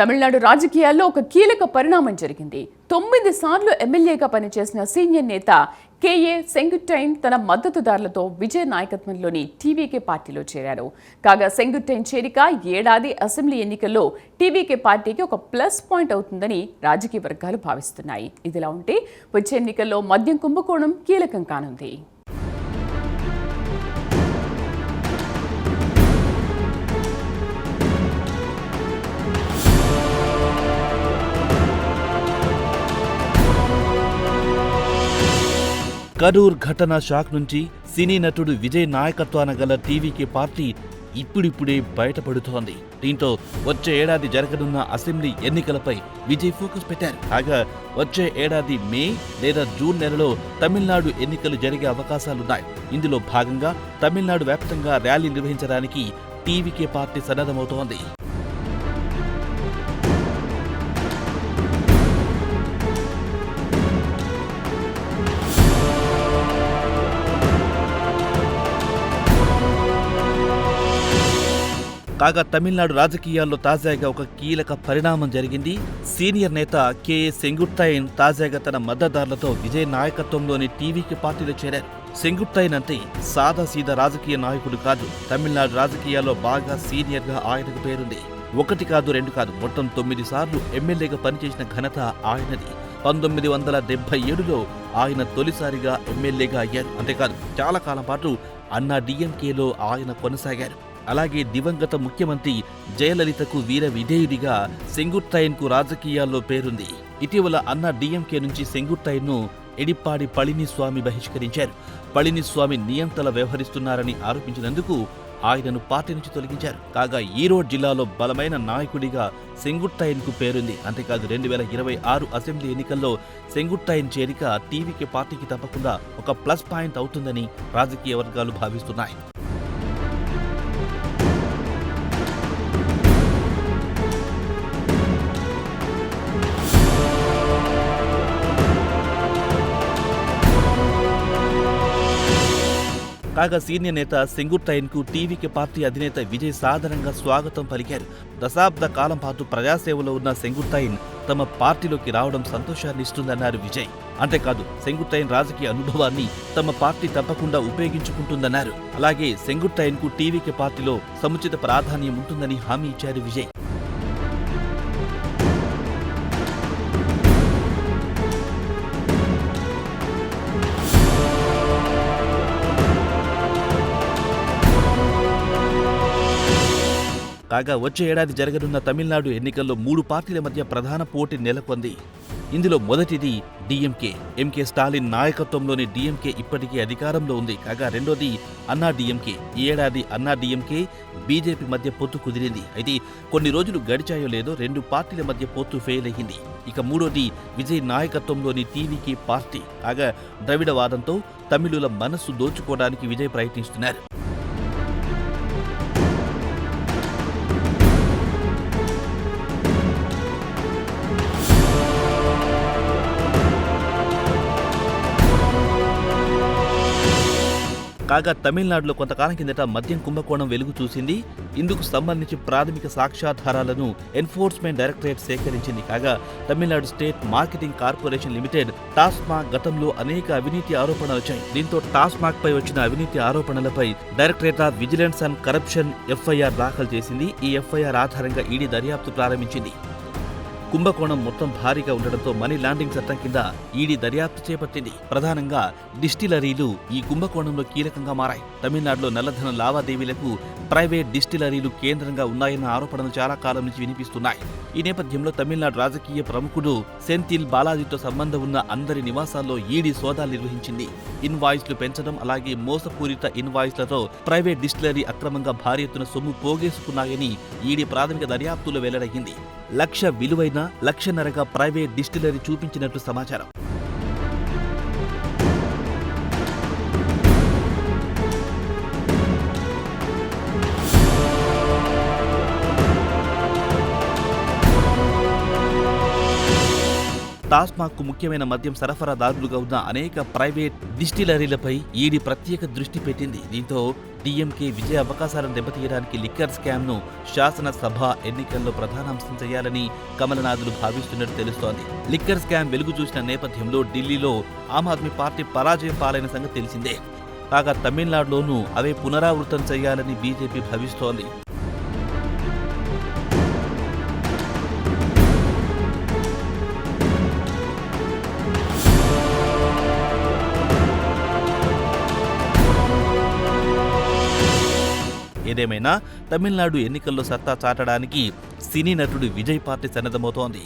తమిళనాడు రాజకీయాల్లో ఒక కీలక పరిణామం జరిగింది. తొమ్మిది సార్లు ఎమ్మెల్యేగా పనిచేసిన సీనియర్ నేత కేఏ సెంగుట్టైన్ తన మద్దతుదారులతో విజయ నాయకత్వంలోని టీవీకే పార్టీలో చేరారు. కాగా సెంగుట్టైన్ చేరిక ఏడాది అసెంబ్లీ ఎన్నికల్లో టీవీకే పార్టీకి ఒక ప్లస్ పాయింట్ అవుతుందని రాజకీయ వర్గాలు భావిస్తున్నాయి. ఇదిలా ఉంటే వచ్చే ఎన్నికల్లో మద్యం కుంభకోణం కీలకం కానుంది. కరూర్ ఘటన షాక్ నుంచి సినీ నటుడు విజయ్ నాయకత్వాన గల టీవీకి పార్టీ ఇప్పుడిప్పుడే బయటపడుతోంది. దీంతో వచ్చే ఏడాది జరగనున్న అసెంబ్లీ ఎన్నికలపై విజయ్ ఫోకస్ పెట్టారు. కాగా వచ్చే ఏడాది మే లేదా జూన్ నెలలో తమిళనాడు ఎన్నికలు జరిగే అవకాశాలున్నాయి. ఇందులో భాగంగా తమిళనాడు వ్యాప్తంగా ర్యాలీ నిర్వహించడానికి టీవీకే పార్టీ సన్నద్ధమవుతోంది. కాగా తమిళనాడు రాజకీయాల్లో తాజాగా ఒక కీలక పరిణామం జరిగింది. సీనియర్ నేత కెఏ సెంగుట్టైన్ తాజాగా తన మద్దతుదారులతో విజయ్ నాయకత్వంలోని టీవీకి పార్టీలో చేరారు. సెంగుట్టైన్ అంటే సాదాసీదా రాజకీయ నాయకుడు కాదు. తమిళనాడు రాజకీయాల్లో బాగా సీనియర్గా ఆయనకు పేరుంది. ఒకటి కాదు రెండు కాదు మొత్తం తొమ్మిది సార్లు ఎమ్మెల్యేగా పనిచేసిన ఘనత ఆయనది. పంతొమ్మిది వందల డెబ్బై ఏడులో ఆయన తొలిసారిగా ఎమ్మెల్యేగా అయ్యారు. అంతేకాదు చాలా కాలం పాటు అన్నా డిఎంకేలో ఆయన కొనసాగారు. అలాగే దివంగత ముఖ్యమంత్రి జయలలితకు వీర విధేయుడిగా సెంగుట్టైన్కు రాజకీయాల్లో పేరుంది. ఇటీవల అన్న డిఎంకే నుంచి సెంగుట్టైన్ను ఎడిప్పాడి పళనిస్వామి బహిష్కరించారు. పళనిస్వామి నియంతల వ్యవహరిస్తున్నారని ఆరోపించినందుకు ఆయనను పార్టీ నుంచి తొలగించారు. కాగా ఈరోడ్ జిల్లాలో బలమైన నాయకుడిగా సెంగుట్టాయన్కు పేరుంది. అంతేకాదు రెండు వేల ఇరవై ఆరు అసెంబ్లీ ఎన్నికల్లో సెంగుట్టాయన్ చేరిక టీవీకి పార్టీకి తప్పకుండా ఒక ప్లస్ పాయింట్ అవుతుందని రాజకీయ వర్గాలు భావిస్తున్నాయి. కాగా సీనియర్ నేత సెంగుట్టైన్కు టీవీకి పార్టీ అధినేత విజయ్ సాధారణంగా స్వాగతం పలికారు. దశాబ్ద కాలం పాటు ప్రజాసేవలో ఉన్న సెంగుట్టైన్ తమ పార్టీలోకి రావడం సంతోషాన్ని ఇస్తుందన్నారు విజయ్. అంతేకాదు సెంగుట్టైన్ రాజకీయ అనుభవాన్ని తమ పార్టీ తప్పకుండా ఉపయోగించుకుంటుందన్నారు. అలాగే సెంగుట్టైన్కు టీవీకి పార్టీలో సముచిత ప్రాధాన్యం ఉంటుందని హామీ ఇచ్చారు విజయ్. కాగా వచ్చే ఏడాది జరగనున్న తమిళనాడు ఎన్నికల్లో మూడు పార్టీల మధ్య ప్రధాన పోటీ నెలకొంది. ఇందులో మొదటిది డిఎంకే ఎంకే స్టాలిన్ నాయకత్వంలోని డిఎంకే ఇప్పటికీ అధికారంలో ఉంది. కాగా రెండోది అన్నా డిఎంకే. ఈ ఏడాది అన్నా డిఎంకే బీజేపీ మధ్య పొత్తు కుదిరింది. అయితే కొన్ని రోజులు గడిచాయో లేదో రెండు పార్టీల మధ్య పొత్తు ఫెయిల్ అయ్యింది ఇక మూడోది విజయ్ నాయకత్వంలోని టీవీకే పార్టీ. కాగా ద్రవిడవాదంతో తమిళుల మనస్సు దోచుకోవడానికి విజయ్ ప్రయత్నిస్తున్నారు. కాగా తమిళనాడులో కొంతకాలం కిందట మద్యం కుంభకోణం వెలుగు చూసింది. ఇందుకు సంబంధించి ప్రాథమిక సాక్ష్యాధారాలను ఎన్ఫోర్స్మెంట్ డైరెక్టరేట్ సేకరించింది. కాగా Tamil Nadu state marketing corporation limited TASMAC గతంలో అనేక అవినీతి ఆరోపణలు వచ్చాయి. దీంతో టాస్మాక్ పై వచ్చిన అవినీతి ఆరోపణలపై directorate of vigilance and corruption FIR దాఖలు చేసింది. ఈ ఎఫ్ఐఆర్ ఆధారంగా ఈడీ దర్యాప్తు ప్రారంభించింది. కుంభకోణం మొత్తం భారీగా ఉండడంతో మనీ లాండింగ్ చట్టం కింద ఈడీ దర్యాప్తు చేపట్టింది. ప్రధానంగా డిస్టిలరీలు ఈ కుంభకోణంలో కీలకంగా మారాయి. తమిళనాడులో నల్లధన లావాదేవీలకు ప్రైవేట్ డిస్టిలరీలు కేంద్రంగా ఉన్నాయన్న ఆరోపణలు చాలా కాలం నుంచి వినిపిస్తున్నాయి. ఈ నేపథ్యంలో తమిళనాడు రాజకీయ ప్రముఖుడు సెంతిల్ బాలాజీతో సంబంధం ఉన్న అందరి నివాసాల్లో ఈడీ సోదాలు నిర్వహించింది. ఇన్వాయిస్లు పెంచడం అలాగే మోసపూరిత ఇన్వాయిస్లతో ప్రైవేట్ డిస్టిలరీ అక్రమంగా భారీ ఎత్తున సొమ్ము పోగేసుకున్నాయని ఈడీ ప్రాథమిక దర్యాప్తులో వెల్లడయ్యింది లక్ష విలువైన లక్షన్నరగా ప్రైవేట్ డిస్టిలరీ చూపించినట్లు సమాచారం. టాస్మాక్కు ముఖ్యమైన మద్యం సరఫరాదారులుగా ఉన్న అనేక ప్రైవేట్ డిస్టిలరీలపై ఈడీ ప్రత్యేక దృష్టి పెట్టింది. దీంతో డిఎంకే విజయ అవకాశాలను దెబ్బతీయడానికి లిక్కర్ స్కామ్ను శాసనసభ ఎన్నికల్లో ప్రధానాంశం చేయాలని కమలనాథులు భావిస్తున్నట్టు తెలుస్తోంది. లిక్కర్ స్కామ్ వెలుగు చూసిన నేపథ్యంలో ఢిల్లీలో ఆమ్ ఆద్మీ పార్టీ పరాజయం పాలైన సంగతి తెలిసిందే. కాగా తమిళనాడులోనూ అవే పునరావృతం చేయాలని బీజేపీ భావిస్తోంది. ఏదేమైనా తమిళనాడు ఎన్నికల్లో సత్తా చాటడానికి సినీ నటుడు విజయ్ పార్టీ సన్నద్ధమవుతోంది.